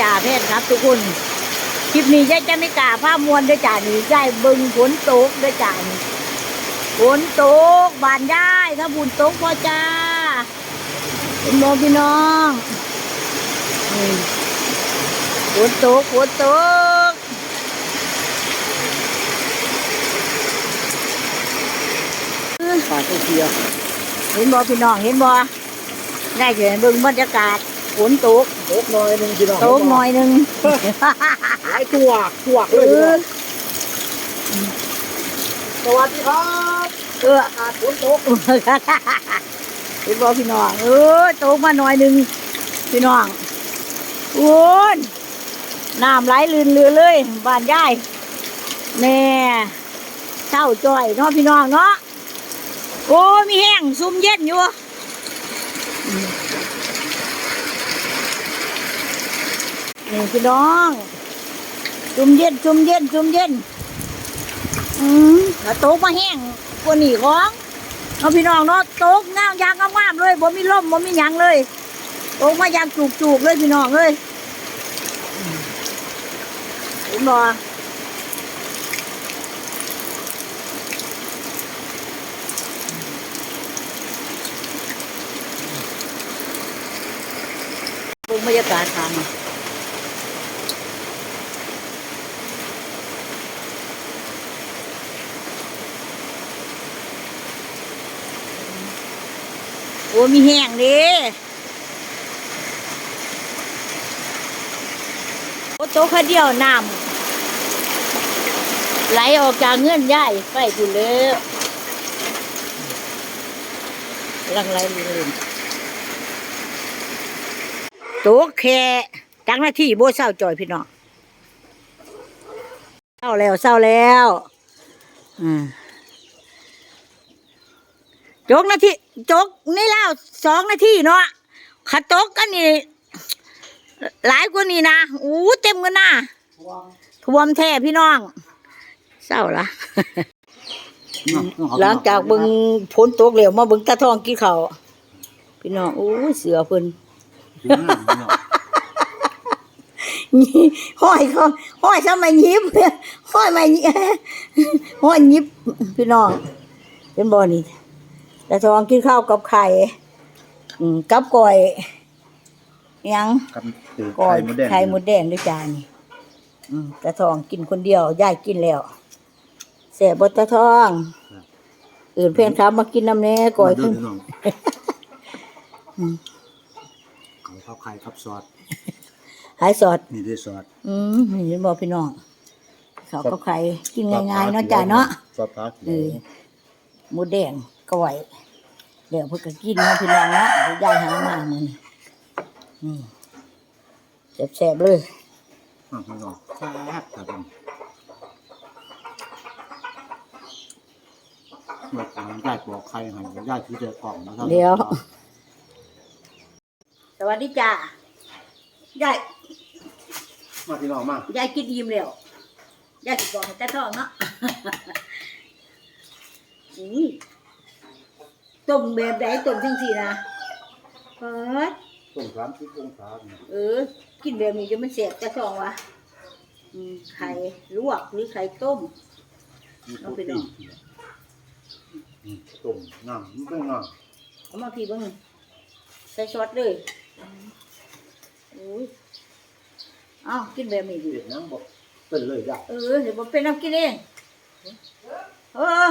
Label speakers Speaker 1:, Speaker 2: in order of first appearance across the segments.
Speaker 1: จ่าเพศครับ ทุกคนคลิปนี้ยายจะไม่กล้าผ้ามวนด้วยจ่านี่ใจบึงฝนตกด้วยจ่านี่ฝนตกบานได้ถ้าบุญตกพอจ้าเป็นโมพี่น้องนี่ฝนตกฝนตกขอเทียวเห็นบ่พี่น้องเห็นบ่ได้เห็นเบิ่งบรรยากาศฝนตก
Speaker 2: โต๊ะหน่อยหนึ่งพี่น้อง
Speaker 1: ตกหน่อยหนึง
Speaker 2: หลายตัวตัวเลยพี่น้องสวัสดีครับ
Speaker 1: เออ
Speaker 2: อากาศฝนตก
Speaker 1: เห็นบอกพี่น้องเออตกมาหน่อยหนึ่งพี่น้องโอ้ยน้ำไหลลื่นเรือเลยบ้านยายแน่เช่าจ้อยเนาะพี่น้องเนาะโอ้ยมีแห้งซุ่มเย็นอยู่อืม นี่พี่น้องซุ่มเย็นซุ่มเย็นซุ่มเย็น อืมแล้วโต๊ะมาแห้งกว่านี่ของเอาพี่น้องเนาะโต๊ะงามยางงามๆเลยบ่มีล่มบ่มีหยังเลยโต๊ะมายางจุกๆเลยพี่น้องเลยอืมเห็นบ่บรรยากาศทาง อ้มีแห้งดิโอ้โตะข้าเดียวน้ำไหลออกจากเงื่อนย่ายไปกูเลยลังไหลลื่นโตะแค่จังหน้าที่โบเศร้าจ่อยพี่น้องเศร้าแล้วเศร้าแล้ว อืมจกนาที่ จกนี่แล้วสองนาทีเนาะขัดจกกันนี่หลายกว่านี่นะอู้เต็มกันนะท่วมแท้พี่น้องเศร้าละหลังจากเบึงฝนตกเหลวมาเบึงตาทองกินข้าวพี่น้องอู้เสือเพิ่นนี่ห้อยเขาห้อยทำไมยิบห้อยไม่ห้อยยิบพี่น้องเป็นบ่อนี่ แต่ทองกินข้าวกับไข่อืมกับก้อยหยัง
Speaker 2: กับตือ
Speaker 1: ก้อย
Speaker 2: ไข่มดแดง
Speaker 1: ไข่มดแดงด้วยจานนี่อืมแต่ทองกินคนเดียวยายกินแล้วแสบบตะทอง อื่นเพื่อนครับมากินน้ำแน่ก้อย
Speaker 2: ขึ้
Speaker 1: ขึ้
Speaker 2: น
Speaker 1: น
Speaker 2: น้องเอาข้าวไข่กับซอส
Speaker 1: หายสอด
Speaker 2: นี่ด้วยซอส
Speaker 1: อืมเห็นบอกพี่น้องเขากับไข่กินง่ายๆเนาะจ้าเนาะ
Speaker 2: ซอสปลาเขี
Speaker 1: เอ
Speaker 2: ยว
Speaker 1: อหมูแดง ก้อยเดี๋ยวเพื่นก็กินเนาะพี่น้องเนาะเดี๋ยวยายหามาเหมือนนี่แซ่บๆเลย
Speaker 2: อะพี่น้องแซ่บครับผมเมื่อกี้ย่ายปอกไข่ให้ย่ายที่เจอกล่องนะครับ
Speaker 1: เดี๋ยว สวัสดีจ้ายาย
Speaker 2: มาพี่น้องมายา
Speaker 1: ยกินอิ่มแล้วยายกินบอกให้ตาทองเนาะอุ้ย ต้มแบบไหนต้มทั้งสี่นะเปิด
Speaker 2: ต้มสามสิบองศาเนี่ย
Speaker 1: เออ กินแบบนี้จะมันเสียบตาทองวะอืมไข่ลวกหรือไข่ต้ม
Speaker 2: มีโปร
Speaker 1: เอาไป
Speaker 2: ตี
Speaker 1: ดอง
Speaker 2: นอืมต้มน้ำมันต้องน้
Speaker 1: เอามาพี่เบ้างใส่ซอสเลยอุ้ยเอ้ากินแบบนี้ำดิ
Speaker 2: เด็ดน้ำบอกเป็นเลยได้
Speaker 1: เออเดี๋ยวผมเป็นน้ำกินเองเออ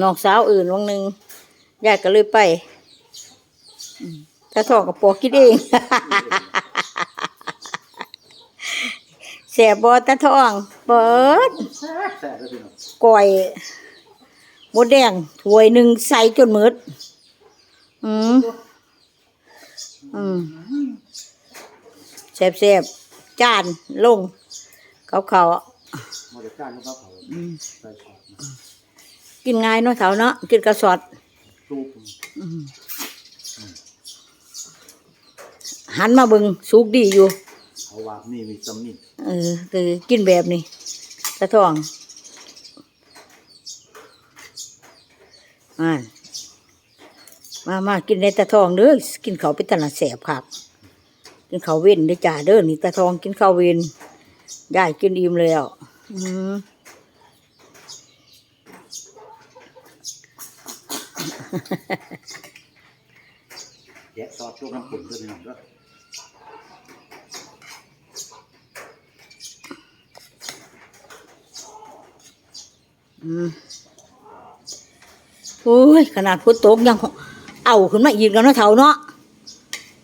Speaker 1: น้องสาวอื่นวันหนึ่งญาติก็เลยไปอืมถ้าทองกับปอกกินเองแสบบอตาทองเปิด
Speaker 2: แซ่บแซ่บเลยพี่น้อง
Speaker 1: ก้อยหมดแดงถ้วยหนึ่งใส่จนหมืดอืมอืมแซ่บแซบๆจานลงเขาเขา
Speaker 2: มาจากการนะครับเขา
Speaker 1: อืม
Speaker 2: ใส่ซอสนะ
Speaker 1: กินง่ายเนาะเถาเนาะกินกระสอด
Speaker 2: ซุป
Speaker 1: อืมหันมาเบึงสุกดีอยู่
Speaker 2: เพราะว่านี่มีซัมนี่
Speaker 1: เออคือกินแบบนี้ตะทองอ่านมามากินในตะทองเด้อกินเขาวเป็นตลาดแสบคักกินเขาวเว้นเด้อจ้าเด้อนี่ตะทองกินข้าวเว้นยายกินอิ่มแล้ว อืม
Speaker 2: แกะซอสชุบน้ำขุ่นด้วยพี่น้องเด้อ
Speaker 1: อืมโอ้ย ขนาดพุทตกยัง เอาขึ้นมาอีกแล้วเนาะเท่าเนาะ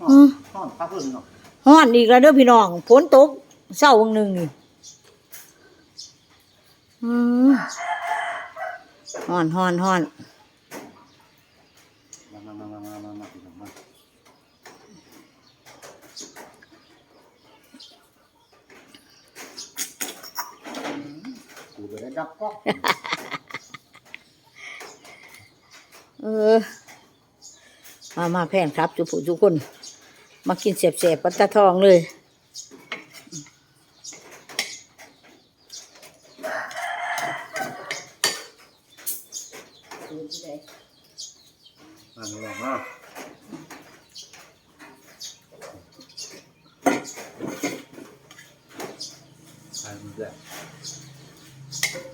Speaker 1: อืม
Speaker 2: ทอดปลาเพิ่มเนาะ
Speaker 1: ฮ้อนอีกแล้วเด้อพี่น้องฝนตกเศร้าวันหนึ่งนี่อืมฮ้อนฮ้อนฮ้อน
Speaker 2: มามามามามามาพี่น้องมากูไปได้ดับก๊อก
Speaker 1: เออ มามาแพนครับทุกผู้ทุกคน มากินเสียบๆปัตตาทองเลย
Speaker 2: มาพี่น้องมาใส่มันแหละ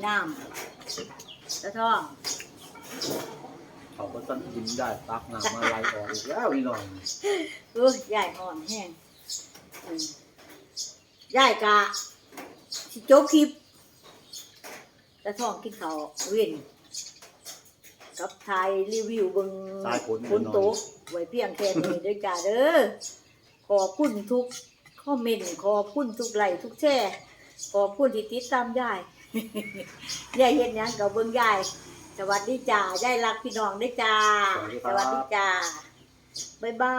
Speaker 1: นี่น้ำตะทอง
Speaker 2: เขาก็ต้องกินได้ตักน้ำมาไหลออกอีกแล้วพี่น้อง
Speaker 1: เออยายอ่อนแห้งอืมยายกะสิโจ๊กคลิปตะทองกินเขาวเว้นกับไทยรีวิวเบึง
Speaker 2: สายผล
Speaker 1: ฝนตกไว้เพียงแค่นี้เด้วยจ้าเด้อ ขอบคุณทุกคอมเมนต์ ขอบคุณทุกไลค์ทุกแชร์ ขอบคุณที่ติดตามยาย ยายเห็นยังกับเบิ่งยายสวัสดีจ้ายายรักพี่น้องด้วยจ้า
Speaker 2: สวัสดีครับ
Speaker 1: สดีจ้าบายบา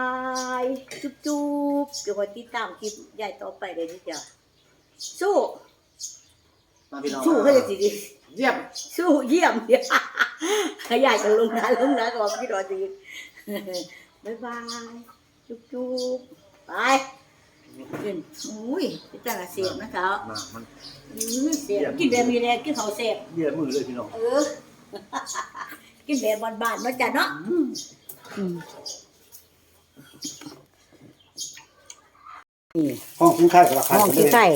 Speaker 1: ยจุ๊บจุ๊บเดี๋ยวคอยติดตามคลิปยายต่อไปเลยนี่จ้าสู้
Speaker 2: มาพี่น้อง
Speaker 1: สู้เขาจะสิดี
Speaker 2: เยี่ยม
Speaker 1: สู้เยี่ยมเดี๋ยวขยายกันลงนะลงนะก่อนพี่รอดีบายบายจุ๊บจุ๊บไป กินอุ้ยพี่ตั้งแต่เสียบนะครับ
Speaker 2: มามัน
Speaker 1: อื้อเสียบกินแบบมีแรงกินเขาวเสียบ
Speaker 2: เยี่ยมมือเลยพี่น้อง
Speaker 1: เออ กินแบบบานๆมาจ้ะเนาะอืมนี่
Speaker 2: ห้องคุ้งค่ายกับราคา
Speaker 1: ห้องที่ไก่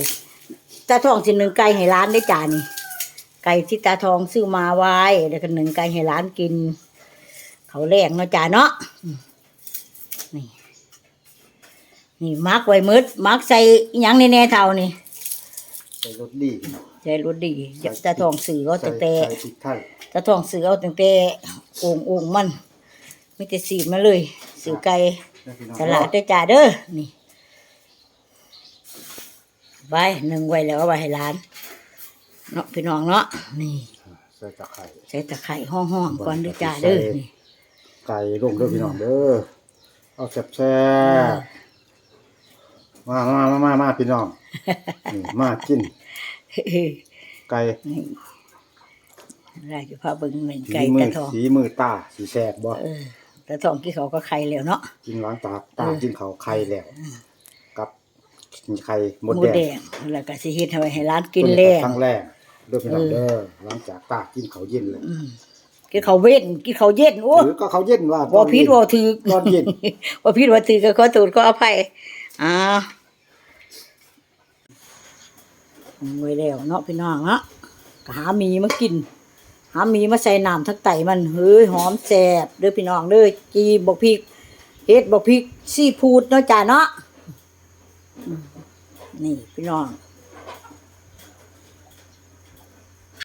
Speaker 1: ตาทองสิหนึ่งไก่ให้ร้านได้จ้านี่ ไก่ที่ตาทองซื้อมาไว้แล้วก็หนึ่งไก่ให้ร้านกิน เขาแรงเนาะจ้าเนาะอืมนี่ นี่มักไว้มืดมักใส่อิหยังในแน่ๆเท่านี่
Speaker 2: ใส่รสดีพี่น้อง
Speaker 1: ใจรสดีเดี๋ยวตาทองซื้อเอาตั้งแต่
Speaker 2: ใส่พริกไทย
Speaker 1: ตาทองซื้อเอาตั้งแต่โอ่งโอ่งมันไม่แต่สีดมาเลยซื้อไก่
Speaker 2: นะพี่น้อง
Speaker 1: ตลาดเด้อจ้าเด้อนี่ไว้หนึ่งไว้แล้วเอาไว้ให้ร้านเนาะพี่น้องเนาะนี่
Speaker 2: ใส่ตะไคร้
Speaker 1: ใส่ตะไคร้ห้องๆก่อนเด้อจ้าเด้อนี่
Speaker 2: ไก่ลงเด้อพี่น้องเด้อเอาแซ่บๆ มามามามามาพี่น้องนี่มากิน ไก่
Speaker 1: นี่ได้จะพาเบิ่งเหมือน
Speaker 2: สี
Speaker 1: ไก่
Speaker 2: มื
Speaker 1: ตา
Speaker 2: อ
Speaker 1: ทอง
Speaker 2: สีมือตาสีแซ่บบ่
Speaker 1: เออตาทองที่เขาก็ไข่แล้วเนาะ
Speaker 2: กินล้างตาตา
Speaker 1: เออ
Speaker 2: กินเขาวไข่แล้ว กับกินไข่หม
Speaker 1: ห
Speaker 2: ด
Speaker 1: มู
Speaker 2: แด
Speaker 1: แด
Speaker 2: ง
Speaker 1: งแล้วก็สิเฮ็ดให้ไว้ให้ร้านกินแล้
Speaker 2: ครั้งแรกเด้อพี่น้อง
Speaker 1: เออ
Speaker 2: เด้อหลังจากตากินเขาวเย็นเลย
Speaker 1: อืมกินข้าวเว้นกินข้าวเย็นโอ้
Speaker 2: หรือก็เขาวเย็นว่า
Speaker 1: บ่ผิดบ่ถือ
Speaker 2: ตอนเย็น
Speaker 1: ว่าผิดว่าถือก็ขอโทษขออภัยอ่า ไว้แล้วเนาะพี่น้องเนาะก็หามีมากิน หามีมาใส่น้ำทักไตมันเฮ้ยหอมแสบเด้อพี่น้องเด้อจีบอกพริกเฮ็ดบอกพริกซีพูดเนาะจ้าเนาะนี่พี่น้อง